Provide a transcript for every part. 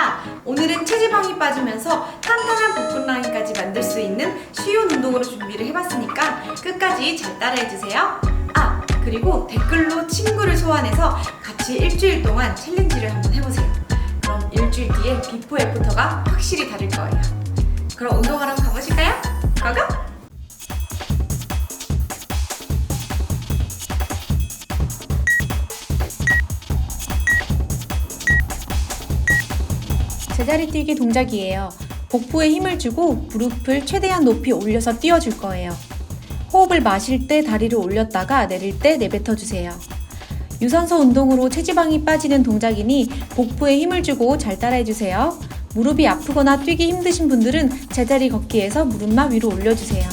반갑습니다. 오늘은 체지방이 빠지면서 탄탄한 복근 라인까지 만들 수 있는 쉬운 운동으로 준비를 해봤으니까 끝까지 잘 따라해주세요. 아, 그리고 댓글로 친구를 소환해서 같이 일주일 동안 챌린지를 한번 해보세요. 그럼 일주일 뒤에 비포 애프터가 확실히 다를 거예요. 그럼 운동하러 가보실까요? 고고! 제자리 뛰기 동작이에요. 복부에 힘을 주고 무릎을 최대한 높이 올려서 뛰어줄 거예요. 호흡을 마실 때 다리를 올렸다가 내릴 때 내뱉어 주세요. 유산소 운동으로 체지방이 빠지는 동작이니 복부에 힘을 주고 잘 따라해 주세요. 무릎이 아프거나 뛰기 힘드신 분들은 제자리 걷기에서 무릎만 위로 올려주세요.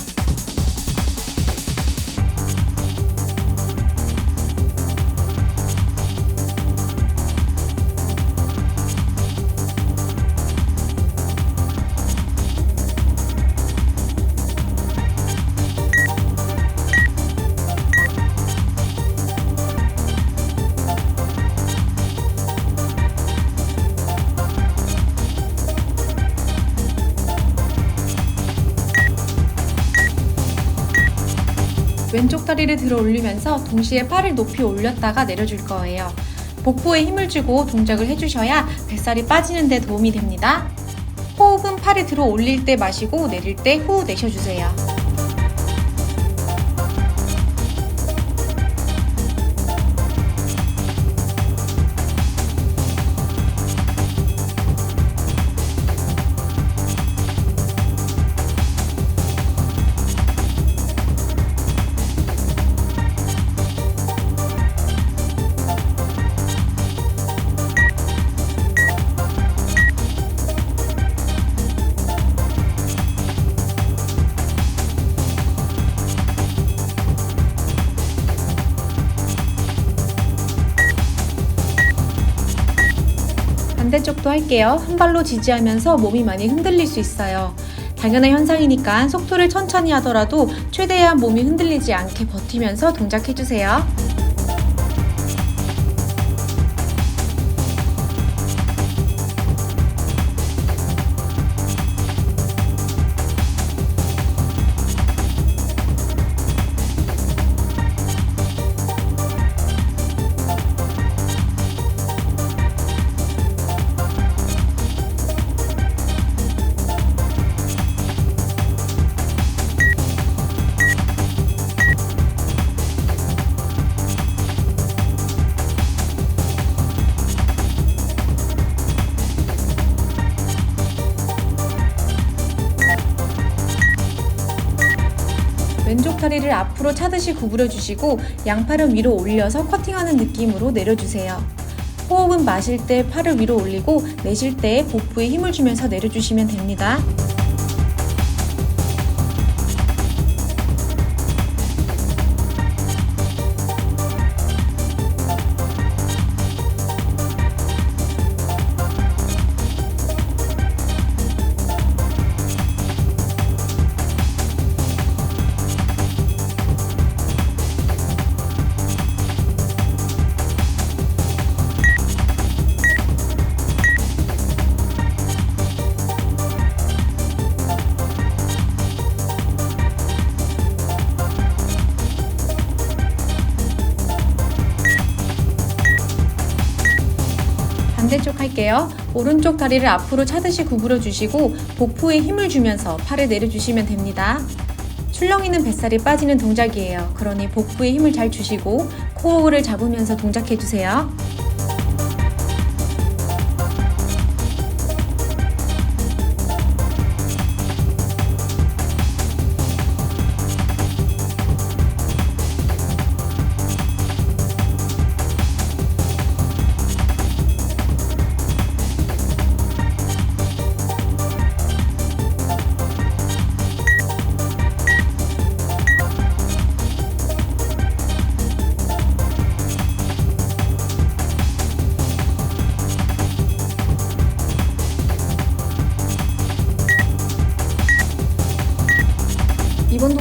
왼쪽 다리를 들어 올리면서 동시에 팔을 높이 올렸다가 내려줄 거예요. 복부에 힘을 주고 동작을 해주셔야 뱃살이 빠지는 데 도움이 됩니다. 호흡은 팔을 들어 올릴 때 마시고 내릴 때 후 내쉬어주세요. 반대쪽도 할게요. 한 발로 지지하면서 몸이 많이 흔들릴 수 있어요. 당연한 현상이니까 속도를 천천히 하더라도 최대한 몸이 흔들리지 않게 버티면서 동작해주세요. 왼쪽 다리를 앞으로 차듯이 구부려 주시고 양팔은 위로 올려서 커팅하는 느낌으로 내려주세요. 호흡은 마실 때 팔을 위로 올리고 내쉴 때 복부에 힘을 주면서 내려주시면 됩니다. 할게요. 오른쪽 다리를 앞으로 차듯이 구부려 주시고 복부에 힘을 주면서 팔을 내려주시면 됩니다. 출렁이는 뱃살이 빠지는 동작이에요. 그러니 복부에 힘을 잘 주시고 코어를 잡으면서 동작해 주세요.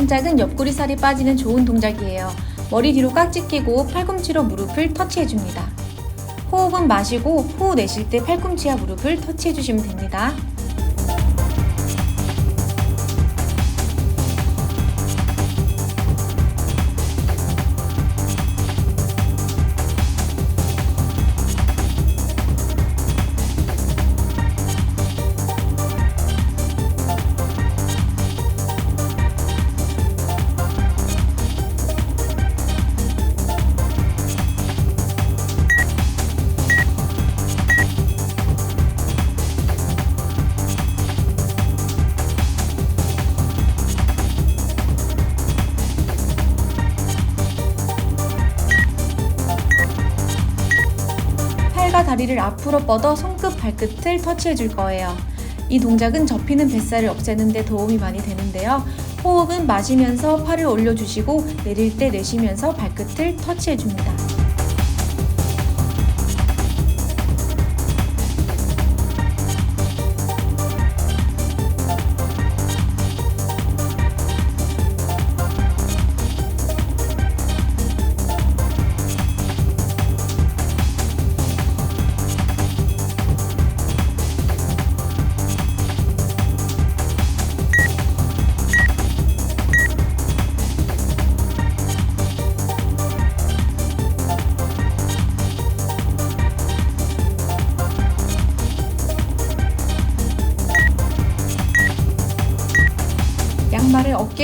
동작은 옆구리 살이 빠지는 좋은 동작이에요. 머리 뒤로 깍지 끼고 팔꿈치로 무릎을 터치해줍니다. 호흡 호흡은 마시고 후 내쉴 때 팔꿈치와 무릎을 터치해 주시면 됩니다. 다리를 앞으로 뻗어 손끝 발끝을 터치해 줄 거예요. 이 동작은 접히는 뱃살을 없애는 데 도움이 많이 되는데요. 호흡은 마시면서 팔을 올려주시고 내릴 때 내쉬면서 발끝을 터치해 줍니다.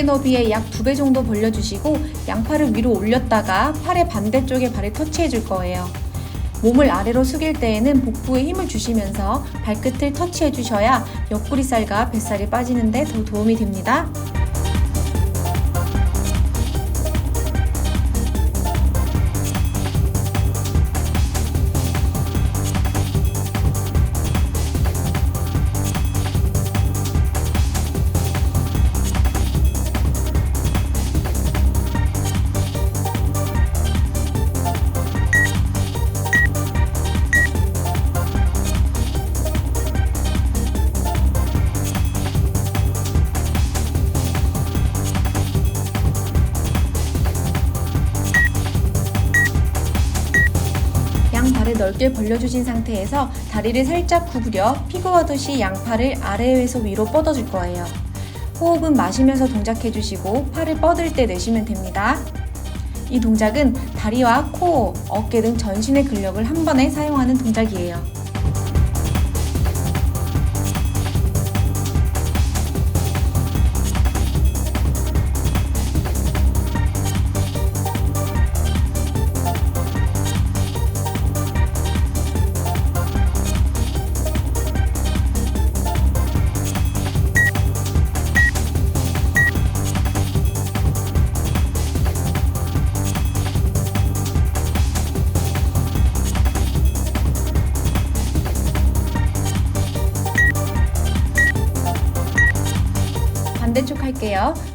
어깨 너비에 약두배 정도 벌려주시고 양팔을 위로 올렸다가 팔의 반대쪽에 발을 터치해 줄 거예요. 몸을 아래로 숙일 때에는 복부에 힘을 주시면서 발끝을 터치해 주셔야 옆구리살과 뱃살이 빠지는데 더 도움이 됩니다. 넓게 벌려주신 상태에서 다리를 살짝 구부려 피구하듯이 양팔을 아래에서 위로 뻗어줄 거예요. 호흡은 마시면서 동작해 주시고 팔을 뻗을 때 내쉬면 됩니다. 이 동작은 다리와 코, 어깨 등 전신의 근력을 한 번에 사용하는 동작이에요.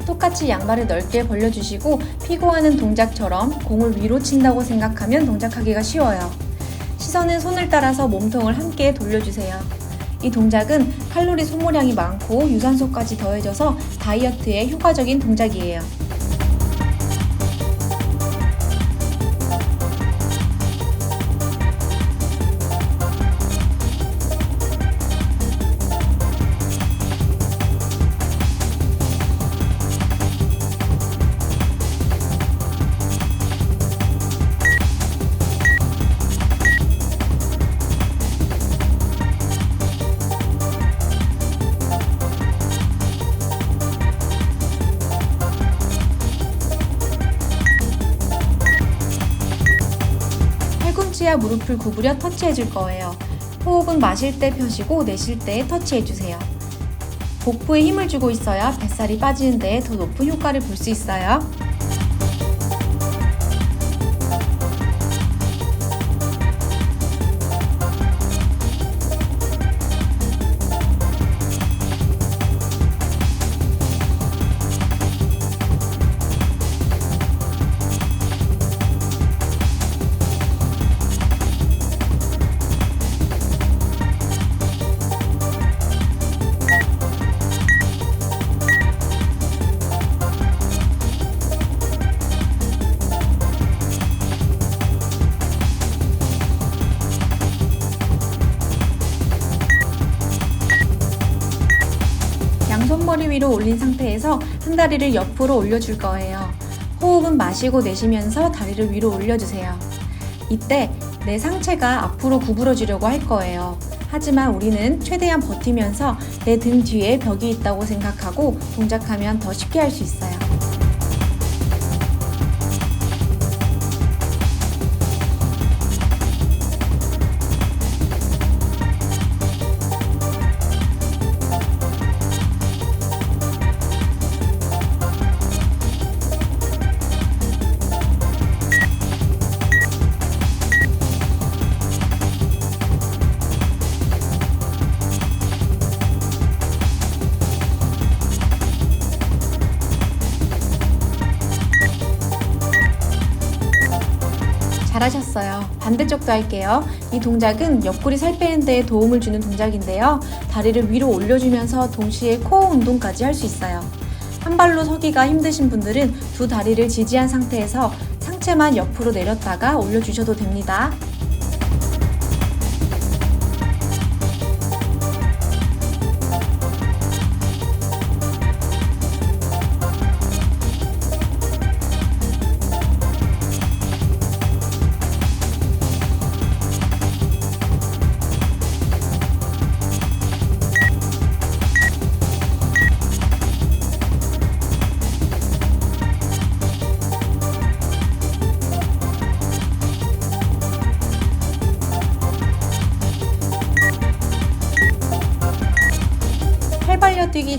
똑같이 양발을 넓게 벌려주시고 피고하는 동작처럼 공을 위로 친다고 생각하면 동작하기가 쉬워요. 시선은 손을 따라서 몸통을 함께 돌려주세요. 이 동작은 칼로리 소모량이 많고 유산소까지 더해져서 다이어트에 효과적인 동작이에요. 무릎을 구부려 터치해 줄 거예요. 호흡은 마실 때 펴시고 내쉴 때 터치해 주세요. 복부에 힘을 주고 있어야 뱃살이 빠지는 데 더 높은 효과를 볼 수 있어요. 상태에서 한 다리를 옆으로 올려줄 거예요. 호흡은 마시고 내쉬면서 다리를 위로 올려주세요. 이때 내 상체가 앞으로 구부러지려고 할 거예요. 하지만 우리는 최대한 버티면서 내 등 뒤에 벽이 있다고 생각하고 동작하면 더 쉽게 할 수 있어요. 반대쪽도 할게요. 이 동작은 옆구리 살 빼는 데 도움을 주는 동작인데요. 다리를 위로 올려주면서 동시에 코어 운동까지 할 수 있어요. 한 발로 서기가 힘드신 분들은 두 다리를 지지한 상태에서 상체만 옆으로 내렸다가 올려주셔도 됩니다.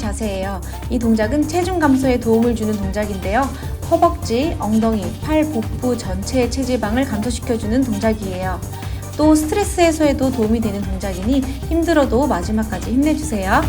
자세예요. 이 동작은 체중 감소에 도움을 주는 동작인데요. 허벅지, 엉덩이, 팔, 복부 전체의 체지방을 감소시켜주는 동작이에요. 또 스트레스 해소에도 도움이 되는 동작이니 힘들어도 마지막까지 힘내주세요.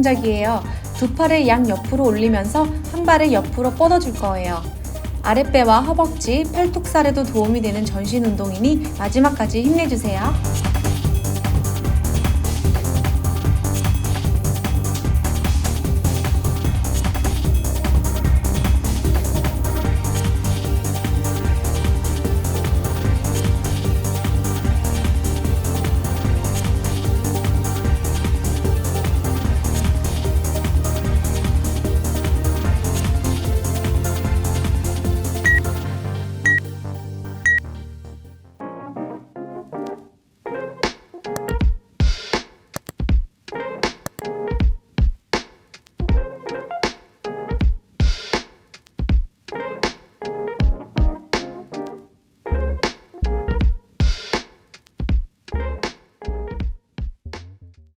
동작이에요. 두 팔을 양 옆으로 올리면서 한 발을 옆으로 뻗어줄 거예요. 아랫배와 허벅지, 팔뚝살에도 도움이 되는 전신 운동이니 마지막까지 힘내주세요.